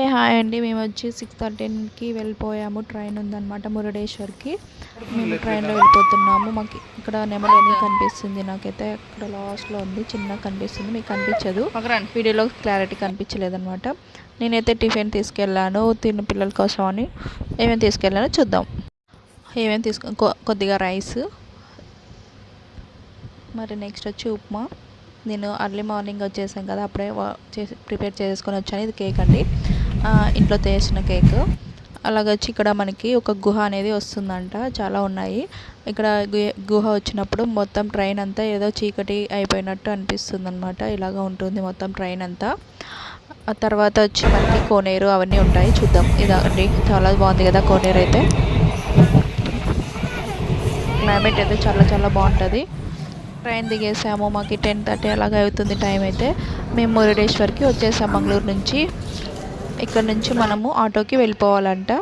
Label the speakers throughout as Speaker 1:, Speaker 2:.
Speaker 1: ఏ hi అండి. మేము వచ్చి సిక్స్ థర్టీన్కి వెళ్ళిపోయాము. ట్రైన్ ఉందన్నమాట మురుడేశ్వర్కి. మేము ట్రైన్లో వెళ్ళిపోతున్నాము. మాకు ఇక్కడ నెమలేని కనిపిస్తుంది? నాకైతే ఇక్కడ లాస్ట్లో ఉంది. చిన్న కనిపిస్తుంది. మీకు కనిపించదు. వీడియోలో క్లారిటీ కనిపించలేదన్నమాట. నేనైతే టిఫిన్ తీసుకెళ్ళాను. తిన్న పిల్లల కోసం అని ఏమేమి తీసుకెళ్ళానో చూద్దాం. ఏమేమి తీసుకు కొద్దిగా రైస్. మరి నెక్స్ట్ వచ్చి ఉప్మా. నేను అర్లీ మార్నింగ్ వచ్చేసాను కదా. అప్పుడే చేసి ప్రిపేర్ చేసుకొని వచ్చాను. ఇది కేక్ అండి. ఇంట్లో చేసిన కేక్. అలాగే వచ్చి ఇక్కడ మనకి ఒక గుహ అనేది వస్తుందంట. చాలా ఉన్నాయి. ఇక్కడ గుహ వచ్చినప్పుడు మొత్తం ట్రైన్ అంతా ఏదో చీకటి అయిపోయినట్టు అనిపిస్తుంది అనమాట ఇలాగ ఉంటుంది మొత్తం ట్రైన్ అంతా. ఆ తర్వాత వచ్చి మనకి కోనేరు అవన్నీ ఉంటాయి. చూద్దాం. ఇదండి. చాలా బాగుంది కదా కోనేరు అయితే. క్లైమేట్ అయితే చాలా చాలా బాగుంటుంది. ట్రైన్ దిగేసాము. మాకు టెన్ థర్టీ అలాగే అవుతుంది టైం అయితే. మేము మురుడేశ్వర్కి వచ్చేసాం మంగళూరు నుంచి. ఇక్కడ నుంచి మనము ఆటోకి వెళ్ళిపోవాలంట.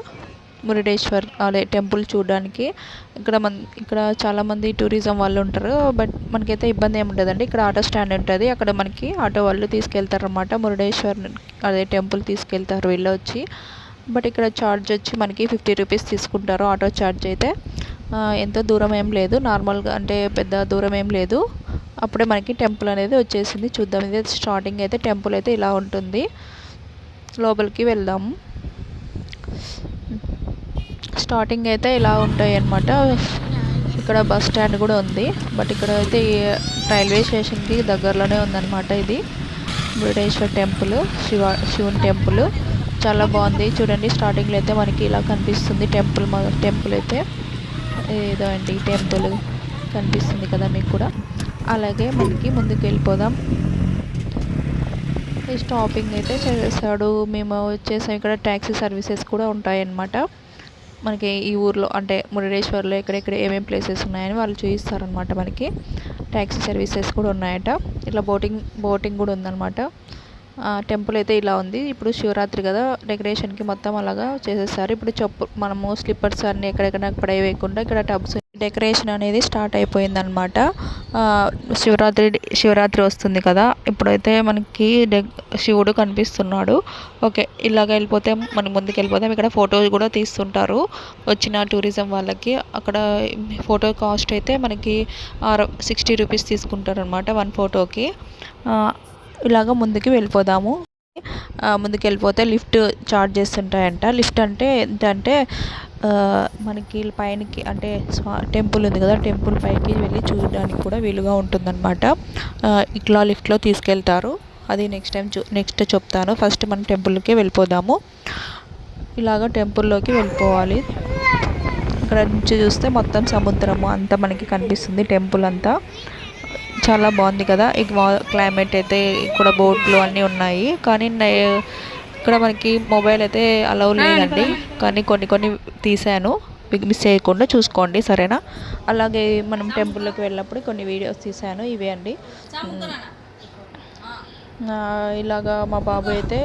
Speaker 1: మురుడేశ్వర్ అదే టెంపుల్ చూడడానికి. ఇక్కడ మన ఇక్కడ చాలామంది టూరిజం వాళ్ళు ఉంటారు. బట్ మనకైతే ఇబ్బంది ఏమి ఉండదండి. ఇక్కడ ఆటో స్టాండ్ ఉంటుంది. అక్కడ మనకి ఆటో వాళ్ళు తీసుకెళ్తారనమాట మురుడేశ్వర్ అదే టెంపుల్ తీసుకెళ్తారు వీళ్ళు వచ్చి బట్ ఇక్కడ ఛార్జ్ వచ్చి మనకి ఫిఫ్టీ రూపీస్ తీసుకుంటారు ఆటో ఛార్జ్ అయితే. ఎంత ఎంతో దూరం ఏం లేదు. నార్మల్గా అంటే పెద్ద దూరం ఏం లేదు. అప్పుడే మనకి టెంపుల్ అనేది వచ్చేసింది. చూద్దాం. ఇది స్టార్టింగ్ అయితే టెంపుల్ అయితే ఇలా ఉంటుంది. లోపలికి వెళ్దాము స్టార్టింగ్ అయితే ఇలా ఉంటాయి అన్నమాట. ఇక్కడ బస్ స్టాండ్ కూడా ఉంది. బట్ ఇక్కడ అయితే రైల్వే స్టేషన్కి దగ్గరలోనే ఉందన్నమాట ఇది. బృహేశ్వర్ టెంపుల్ శివ శివుని టెంపుల్. చాలా బాగుంది. చూడండి స్టార్టింగ్లో అయితే మనకి ఇలా కనిపిస్తుంది టెంపుల్ టెంపుల్ అయితే. ఏదో అండి టెంపుల్ కనిపిస్తుంది కదా మీకు కూడా. అలాగే మనకి ముందుకు వెళ్ళిపోదాం. ఈ స్టాపింగ్ అయితే చేసేసాడు. మేము వచ్చేసాం. ఇక్కడ ట్యాక్సీ సర్వీసెస్ కూడా ఉంటాయన్నమాట. మనకి ఈ ఊర్లో అంటే మురుడేశ్వర్లో ఎక్కడెక్కడ ఏమేమి ప్లేసెస్ ఉన్నాయని వాళ్ళు చూపిస్తారనమాట మనకి. ట్యాక్సీ సర్వీసెస్ కూడా ఉన్నాయట. ఇట్లా బోటింగ్ బోటింగ్ కూడా ఉందన్నమాట. టెంపుల్ అయితే ఇలా ఉంది. ఇప్పుడు శివరాత్రి కదా. డెకరేషన్కి మొత్తం అలాగా చేసేసారు. ఇప్పుడు చెప్పు మనము స్లిప్పర్స్ అన్ని ఎక్కడెక్కడ పడేయకుండా ఇక్కడ టబ్స్ డెకరేషన్ అనేది స్టార్ట్ అయిపోయిందనమాట శివరాత్రి శివరాత్రి వస్తుంది కదా ఇప్పుడైతే మనకి డె శివుడు కనిపిస్తున్నాడు. ఓకే ఇలాగ వెళ్ళిపోతే మనం ముందుకు వెళ్ళిపోతాం ఇక్కడ ఫోటోస్ కూడా తీస్తుంటారు. వచ్చిన టూరిజం వాళ్ళకి అక్కడ ఫోటో కాస్ట్ అయితే మనకి సిక్స్టీ రూపీస్ తీసుకుంటారు అనమాట వన్ ఫోటోకి. ఇలాగ ముందుకు వెళ్ళిపోదాము. ముందుకు వెళ్ళిపోతే లిఫ్ట్ చార్జ్ చేస్తుంటాయంట. లిఫ్ట్ అంటే ఏంటంటే మనకి పైనకి అంటే స్వా- టెంపుల్ ఉంది కదా టెంపుల్ పైకి వెళ్ళి చూడడానికి కూడా వీలుగా ఉంటుందన్నమాట. ఇట్లా లిఫ్ట్లో తీసుకెళ్తారు. అది నెక్స్ట్ టైం చూ నెక్స్ట్ చెప్తాను. ఫస్ట్ మనం టెంపుల్కి వెళ్ళిపోదాము. ఇలాగ టెంపుల్లోకి వెళ్ళిపోవాలి. ఇక్కడ నుంచి చూస్తే మొత్తం సముద్రము అంతా మనకి కనిపిస్తుంది టెంపుల్ అంతా. చాలా బాగుంది కదా. ఈ క్లైమేట్ అయితే ఇక్కడ బోట్లు అన్నీ ఉన్నాయి. కానీ ఇక్కడ మనకి మొబైల్ అయితే అలౌ లేదండి. కానీ కొన్ని కొన్ని తీసాను. మీకు మిస్ చేయకుండా చూసుకోండి. సరేనా? అలాగే మనం టెంపుల్లోకి వెళ్ళినప్పుడు కొన్ని వీడియోస్ తీసాను. ఇవే అండి. ఇలాగా మా బాబు అయితే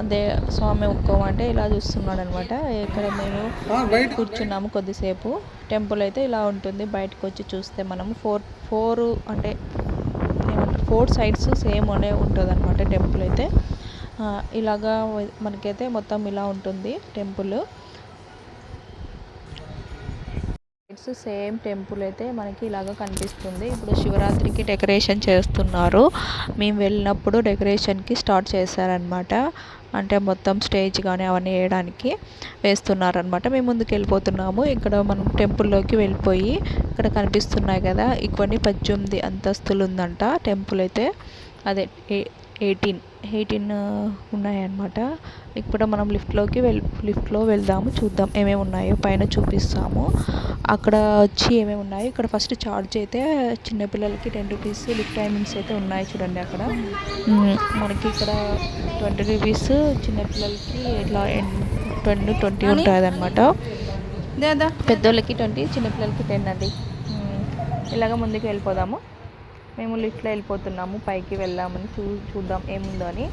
Speaker 1: అదే స్వామి ఒప్పుకోమంటే ఇలా చూస్తున్నాడు అనమాట ఇక్కడ మేము కూర్చున్నాము కొద్దిసేపు. టెంపుల్ అయితే ఇలా ఉంటుంది. బయటకు వచ్చి చూస్తే మనము ఫోర్ ఫోర్ అంటే ఏమంటారు? ఫోర్ సైడ్స్ సేమ్ అనే ఉంటుంది అనమాట టెంపుల్ అయితే. ఇలాగా మనకైతే మొత్తం ఇలా ఉంటుంది టెంపుల్. ఫ్రెండ్స్ సేమ్ టెంపుల్ అయితే మనకి ఇలాగ కనిపిస్తుంది. ఇప్పుడు శివరాత్రికి డెకరేషన్ చేస్తున్నారు. మేము వెళ్ళినప్పుడు డెకరేషన్కి స్టార్ట్ చేశారనమాట అంటే మొత్తం స్టేజ్ కానీ అవన్నీ వేయడానికి వేస్తున్నారనమాట మేము ముందుకు వెళ్ళిపోతున్నాము. ఇక్కడ మనం టెంపుల్లోకి వెళ్ళిపోయి ఇక్కడ కనిపిస్తున్నాయి కదా ఇవన్నీ పద్దెనిమిది అంతస్తులు ఉందంట టెంపుల్ అయితే. అదే ఎయిటీన్ ఎయిటీన్ ఉన్నాయన్నమాట. ఇప్పుడు మనం లిఫ్ట్లోకి వెళ్ లిఫ్ట్లో వెళ్దాము చూద్దాం ఏమేమి ఉన్నాయో పైన చూపిస్తాము. అక్కడ వచ్చి ఏమేమి ఉన్నాయి? ఇక్కడ ఫస్ట్ ఛార్జ్ అయితే చిన్నపిల్లలకి టెన్ రూపీస్ లిఫ్ట్ టైమింగ్స్ అయితే ఉన్నాయి చూడండి అక్కడ. మనకి ఇక్కడ ట్వంటీ రూపీస్ చిన్నపిల్లలకి ఇట్లా ట్వంటీ ట్వంటీ ఉంటుంది అనమాట పెద్దోళ్ళకి ట్వంటీ చిన్నపిల్లలకి టెన్ అండి. ఇలాగ ముందుకు వెళ్ళిపోదాము. మేము లిఫ్ట్లో వెళ్ళిపోతున్నాము పైకి వెళ్దామని చూ చూద్దాం ఏముందో అని.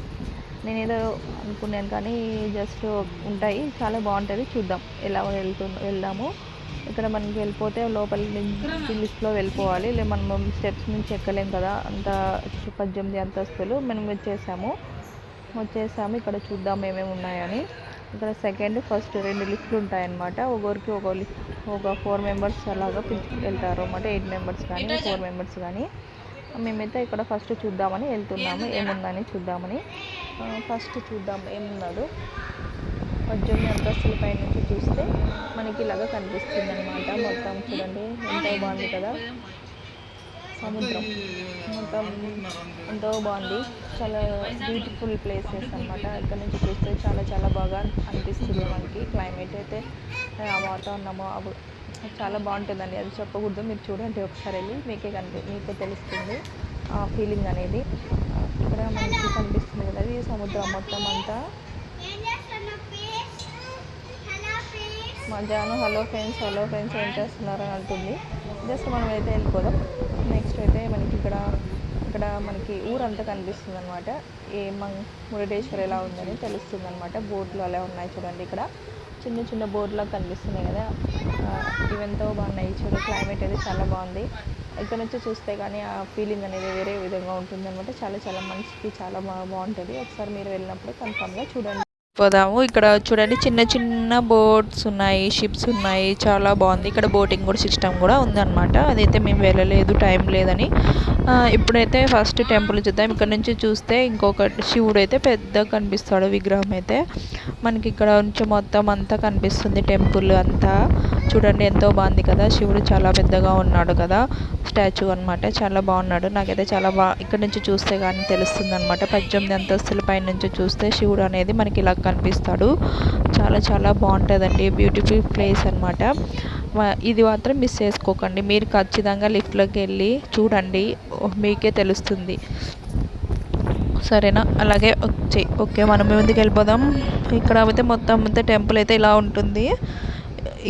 Speaker 1: నేను ఏదో అనుకున్నాను కానీ జస్ట్ ఉంటాయి చాలా బాగుంటుంది చూద్దాం ఎలా వెళ్తు వెళ్దాము. ఇక్కడ మనకి వెళ్ళిపోతే లోపల నుంచి లిఫ్ట్లో వెళ్ళిపోవాలి లే మనం స్టెప్స్ నుంచి ఎక్కలేం కదా అంత పద్దెనిమిది అంతస్తులు మనం వచ్చేసాము. వచ్చేసాము ఇక్కడ చూద్దాం ఏమేమి ఉన్నాయని. ఇక్కడ సెకండ్ ఫస్ట్ రెండు లిఫ్ట్లు ఉంటాయన్నమాట. ఒకరికి ఒక లిఫ్ట్ ఒక ఫోర్ మెంబర్స్ అలాగా పిలిచి వెళ్తారు అన్నమాట ఎయిట్ మెంబర్స్ కానీ ఫోర్ మెంబర్స్ కానీ. మేమైతే ఇక్కడ ఫస్ట్ చూద్దామని వెళ్తున్నాము. ఏముందని చూద్దామని. ఫస్ట్ చూద్దాం ఏమున్నాడు. పద్దెనిమిది అంతస్తుల పై నుంచి చూస్తే మనకి ఇలాగా కనిపిస్తుంది అనమాట మొత్తం చూడండి ఎంతో బాగుంది కదా. సముద్రం. మొత్తం ఎంతో బాగుంది. చాలా బ్యూటిఫుల్ ప్లేసెస్ అనమాట ఇక్కడ నుంచి చూస్తే చాలా చాలా బాగా అనిపిస్తుంది మనకి. క్లైమేట్ అయితే ఆ వాతావరణము అవి చాలా బాగుంటుందండి అది చెప్పకూడదు మీరు చూడండి ఒకసారి వెళ్ళి మీకే కనిపి మీకే తెలుస్తుంది ఆ ఫీలింగ్ అనేది. ఇక్కడ మనకి కనిపిస్తుంది కదా అది సముద్రం మొత్తం అంతా. మధ్యాహ్నం హలో ఫ్రెండ్స్ హలో ఫ్రెండ్స్ ఏం చేస్తున్నారు? అని అంటుంది. జస్ట్ మనం అయితే వెళ్ళిపోదాం. నెక్స్ట్ అయితే మనకి ఇక్కడ ఇక్కడ మనకి ఊరంతా కనిపిస్తుంది అనమాట ఏ మంగ్ మురుడేశ్వర్ ఎలా ఉందని తెలుస్తుంది అనమాట బోట్లు అలా ఉన్నాయి చూడండి ఇక్కడ. చిన్న చిన్న బోర్డులా కనిపిస్తున్నాయి కదా. ఎంతో బాగున్నాయి. చూడు క్లైమేట్ అయితే చాలా బాగుంది. ఇక్కడ నుంచి చూస్తే కానీ ఆ ఫీలింగ్ అనేది వేరే విధంగా ఉంటుంది అనమాట చాలా చాలా మనసుకి చాలా బాగా బాగుంటుంది. ఒకసారి మీరు వెళ్ళినప్పుడు కన్ఫామ్గా చూడండి. పోదాము. ఇక్కడ చూడండి చిన్న చిన్న బోట్స్ ఉన్నాయి షిప్స్ ఉన్నాయి. చాలా బాగుంది. ఇక్కడ బోటింగ్ కూడా సిస్టమ్ కూడా ఉందన్నమాట. అదైతే మేము వెళ్ళలేదు టైం లేదని. ఇప్పుడైతే ఫస్ట్ టెంపుల్ చూద్దాం. ఇక్కడ నుంచి చూస్తే ఇంకొక శివుడు అయితే పెద్దగా కనిపిస్తాడు విగ్రహం అయితే. మనకి ఇక్కడ నుంచి మొత్తం అంతా కనిపిస్తుంది టెంపుల్ అంతా. చూడండి ఎంతో బాగుంది కదా. శివుడు చాలా పెద్దగా ఉన్నాడు కదా. స్టాచ్యూ అనమాట చాలా బాగున్నాడు. నాకైతే చాలా బాగా ఇక్కడ నుంచి చూస్తే కానీ తెలుస్తుంది అనమాట పద్దెనిమిది అంతస్తుల పైన నుంచి చూస్తే శివుడు అనేది మనకి ఇలా కనిపిస్తాడు. చాలా చాలా బాగుంటుందండి. బ్యూటిఫుల్ ప్లేస్ అనమాట ఇది మాత్రం మిస్ చేసుకోకండి. మీరు ఖచ్చితంగా లిఫ్ట్లోకి వెళ్ళి చూడండి. మీకే తెలుస్తుంది. సరేనా? అలాగే వచ్చి ఓకే మనం ముందుకు వెళ్ళిపోదాం ఇక్కడ అయితే మొత్తం అంతా టెంపుల్ అయితే ఇలా ఉంటుంది.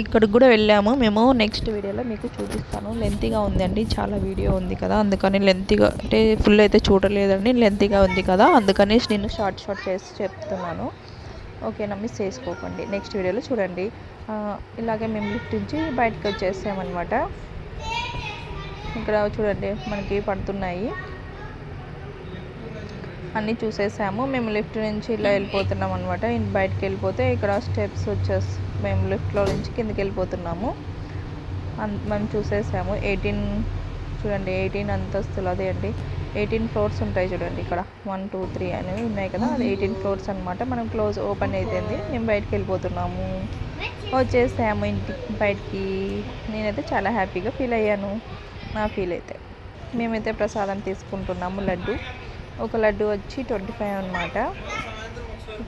Speaker 1: ఇక్కడికి కూడా వెళ్ళాము. మేము నెక్స్ట్ వీడియోలో మీకు చూపిస్తాను. లెంతీగా ఉందండి. చాలా వీడియో ఉంది కదా. అందుకని లెంతీగా అంటే ఫుల్ అయితే చూడలేదండి. లెంతీగా ఉంది కదా. అందుకని నేను షార్ట్ షార్ట్ చేసి చెప్తున్నాను. ఓకేనా మిస్ చేసుకోకండి. నెక్స్ట్ వీడియోలో చూడండి. ఇలాగే మేము లిఫ్ట్ నుంచి బయటకు వచ్చేసామన్నమాట. ఇక్కడ చూడండి మనకి పడుతున్నాయి. అన్నీ చూసేసాము. మేము లిఫ్ట్ నుంచి ఇలా వెళ్ళిపోతున్నాం అనమాట బయటకు వెళ్ళిపోతే ఇక్కడ స్టెప్స్ వచ్చేసి మేము లిఫ్ట్లో నుంచి కిందకి వెళ్ళిపోతున్నాము. మనం చూసేసాము. ఎయిటీన్ చూడండి ఎయిటీన్ అంతస్తులు అదే అండి. ఎయిటీన్ ఫ్లోర్స్ ఉంటాయి చూడండి ఇక్కడ. వన్ టూ త్రీ అనేవి ఉన్నాయి కదా. అది ఎయిటీన్ ఫ్లోర్స్ అనమాట మనం క్లోజ్ ఓపెన్ అయిపోయింది మేము బయటకు వెళ్ళిపోతున్నాము. వచ్చేసాము ఇంటికి బయటికి. నేనైతే చాలా హ్యాపీగా ఫీల్ అయ్యాను. నా ఫీల్ అయితే. మేమైతే ప్రసాదం తీసుకుంటున్నాము లడ్డు. ఒక లడ్డు వచ్చి ట్వంటీ ఫైవ్ అనమాట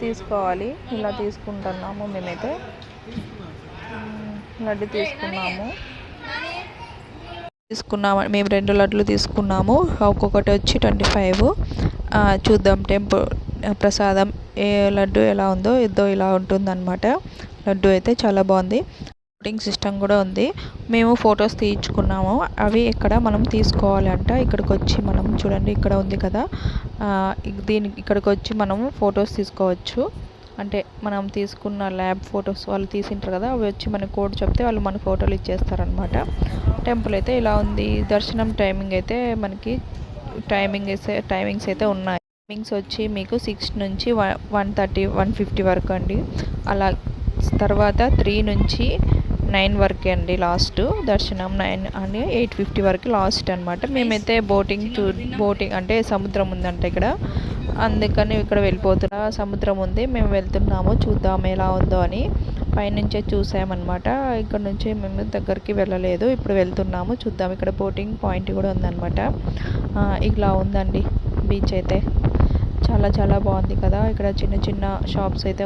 Speaker 1: తీసుకోవాలి. ఇలా తీసుకుంటున్నాము మేమైతే. లడ్డు తీసుకున్నాము. తీసుకున్నాము. మేము రెండు లడ్లు తీసుకున్నాము. ఒక్కొక్కటి వచ్చి ట్వంటీ ఫైవ్. చూద్దాం టెంపుల్ ప్రసాదం ఏ లడ్డు ఎలా ఉందో ఇద్దో ఇలా ఉంటుందన్నమాట. లడ్డు అయితే చాలా బాగుంది. బోటింగ్ సిస్టమ్ కూడా ఉంది. మేము ఫొటోస్ తీయించుకున్నాము. అవి ఇక్కడ మనం తీసుకోవాలంట. ఇక్కడికి వచ్చి మనం చూడండి ఇక్కడ ఉంది కదా. దీనికి ఇక్కడికి వచ్చి మనము ఫొటోస్ తీసుకోవచ్చు. అంటే మనం తీసుకున్న ల్యాబ్ ఫొటోస్ వాళ్ళు తీసింటారు కదా అవి వచ్చి మన కోడ్ చెప్తే వాళ్ళు మన ఫోటోలు ఇచ్చేస్తారనమాట. టెంపుల్ అయితే ఇలా ఉంది. దర్శనం టైమింగ్ అయితే మనకి టైమింగ్ అయితే టైమింగ్స్ అయితే ఉన్నాయి. టైమింగ్స్ వచ్చి మీకు సిక్స్ నుంచి వన్ థర్టీ వన్ ఫిఫ్టీ వరకు అండి. అలా తర్వాత త్రీ నుంచి నైన్ వరకే అండి లాస్ట్. దర్శనం నైన్ అని ఎయిట్ ఫిఫ్టీ వరకు లాస్ట్ అనమాట మేమైతే బోటింగ్ చూ బోటింగ్ అంటే సముద్రం ఉందంట ఇక్కడ. అందుకని ఇక్కడ వెళ్ళిపోతున్నా. సముద్రం ఉంది మేము వెళ్తున్నాము చూద్దాం ఎలా ఉందో అని పైనుంచే చూసామన్నమాట. ఇక్కడ నుంచి మేము దగ్గరికి వెళ్ళలేదు ఇప్పుడు వెళ్తున్నాము చూద్దాం. ఇక్కడ బోటింగ్ పాయింట్ కూడా ఉందన్నమాట. ఇలా ఉందండి బీచ్ అయితే. చాలా చాలా బాగుంది కదా. ఇక్కడ చిన్న చిన్న షాప్స్ అయితే